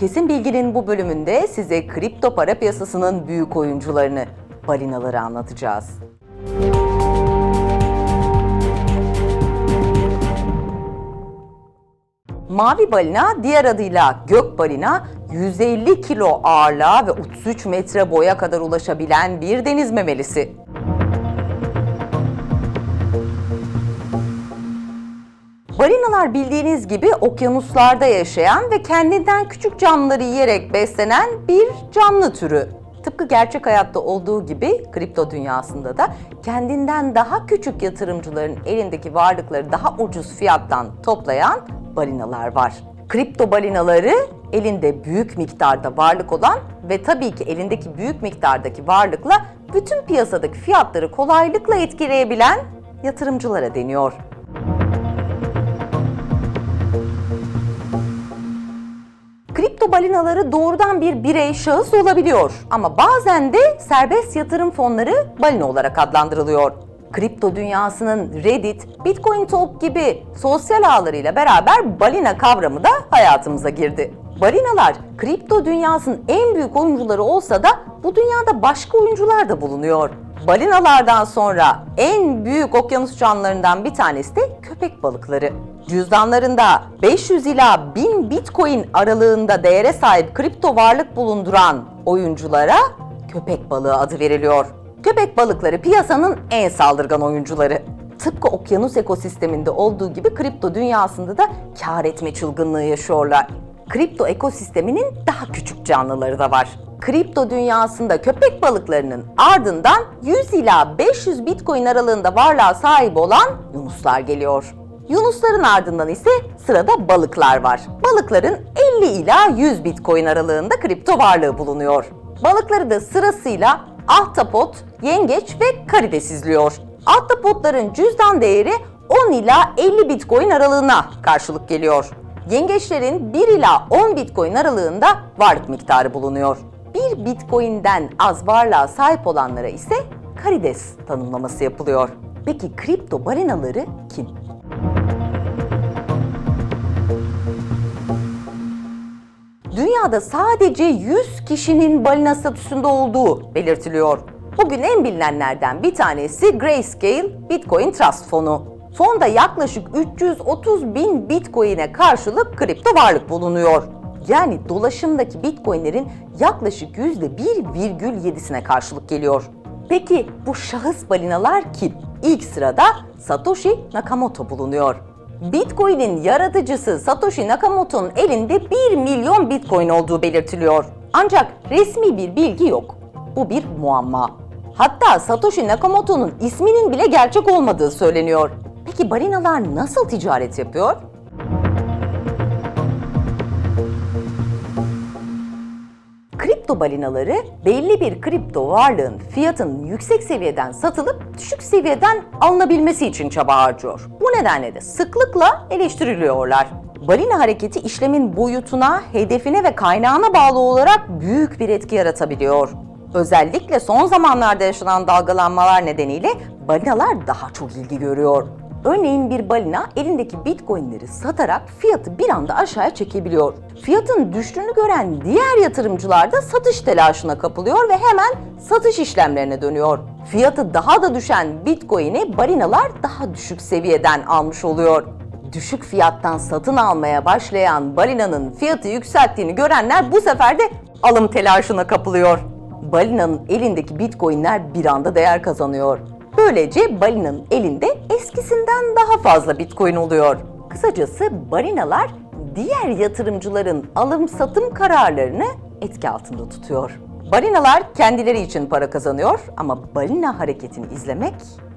Kesin Bilgi'nin bu bölümünde size kripto para piyasasının büyük oyuncularını, balinaları anlatacağız. Mavi balina, diğer adıyla gök balina, 150 kilo ağırlığa ve 33 metre boya kadar ulaşabilen bir deniz memelisi. Balinalar bildiğiniz gibi okyanuslarda yaşayan ve kendinden küçük canlıları yiyerek beslenen bir canlı türü. Tıpkı gerçek hayatta olduğu gibi kripto dünyasında da kendinden daha küçük yatırımcıların elindeki varlıkları daha ucuz fiyattan toplayan balinalar var. Kripto balinaları elinde büyük miktarda varlık olan ve tabii ki elindeki büyük miktardaki varlıkla bütün piyasadaki fiyatları kolaylıkla etkileyebilen yatırımcılara deniyor. Kripto balinaları doğrudan bir birey şahıs olabiliyor ama bazen de serbest yatırım fonları balina olarak adlandırılıyor. Kripto dünyasının Reddit, Bitcoin Talk gibi sosyal ağlarıyla beraber balina kavramı da hayatımıza girdi. Balinalar kripto dünyasının en büyük oyuncuları olsa da bu dünyada başka oyuncular da bulunuyor. Balinalardan sonra en büyük okyanus canlılarından bir tanesi de köpek balıkları. Cüzdanlarında 500 ila 1000 bitcoin aralığında değere sahip kripto varlık bulunduran oyunculara köpek balığı adı veriliyor. Köpek balıkları piyasanın en saldırgan oyuncuları. Tıpkı okyanus ekosisteminde olduğu gibi kripto dünyasında da kar etme çılgınlığı yaşıyorlar. Kripto ekosisteminin daha küçük canlıları da var. Kripto dünyasında köpek balıklarının ardından 100 ila 500 bitcoin aralığında varlığa sahip olan yunuslar geliyor. Yunusların ardından ise sırada balıklar var. Balıkların 50 ila 100 bitcoin aralığında kripto varlığı bulunuyor. Balıkları da sırasıyla ahtapot, yengeç ve karides izliyor. Ahtapotların cüzdan değeri 10 ila 50 bitcoin aralığına karşılık geliyor. Yengeçlerin 1 ila 10 bitcoin aralığında varlık miktarı bulunuyor. 1 bitcoin'den az varlığa sahip olanlara ise karides tanımlaması yapılıyor. Peki kripto balinaları kim? Dünyada sadece 100 kişinin balina statüsünde olduğu belirtiliyor. Bugün en bilinenlerden bir tanesi Grayscale Bitcoin Trust Fonu. Fonda yaklaşık 330 bin Bitcoin'e karşılık kripto varlık bulunuyor. Yani dolaşımdaki Bitcoin'lerin yaklaşık %1,7'sine karşılık geliyor. Peki bu şahıs balinalar kim? İlk sırada Satoshi Nakamoto bulunuyor. Bitcoin'in yaratıcısı Satoshi Nakamoto'nun elinde 1 milyon Bitcoin olduğu belirtiliyor. Ancak resmi bir bilgi yok. Bu bir muamma. Hatta Satoshi Nakamoto'nun isminin bile gerçek olmadığı söyleniyor. Peki balinalar nasıl ticaret yapıyor? Kripto balinaları belli bir kripto varlığın fiyatının yüksek seviyeden satılıp düşük seviyeden alınabilmesi için çaba harcıyor. Bu nedenle de sıklıkla eleştiriliyorlar. Balina hareketi işlemin boyutuna, hedefine ve kaynağına bağlı olarak büyük bir etki yaratabiliyor. Özellikle son zamanlarda yaşanan dalgalanmalar nedeniyle balinalar daha çok ilgi görüyor. Örneğin bir balina elindeki bitcoinleri satarak fiyatı bir anda aşağıya çekebiliyor. Fiyatın düştüğünü gören diğer yatırımcılar da satış telaşına kapılıyor ve hemen satış işlemlerine dönüyor. Fiyatı daha da düşen bitcoin'i balinalar daha düşük seviyeden almış oluyor. Düşük fiyattan satın almaya başlayan balinanın fiyatı yükselttiğini görenler bu sefer de alım telaşına kapılıyor. Balinanın elindeki bitcoinler bir anda değer kazanıyor. Böylece balinanın elinde eskisinden daha fazla bitcoin oluyor. Kısacası balinalar diğer yatırımcıların alım satım kararlarını etki altında tutuyor. Balinalar kendileri için para kazanıyor ama balina hareketini izlemek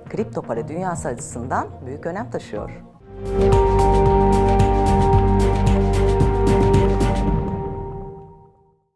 kripto para dünyası açısından büyük önem taşıyor.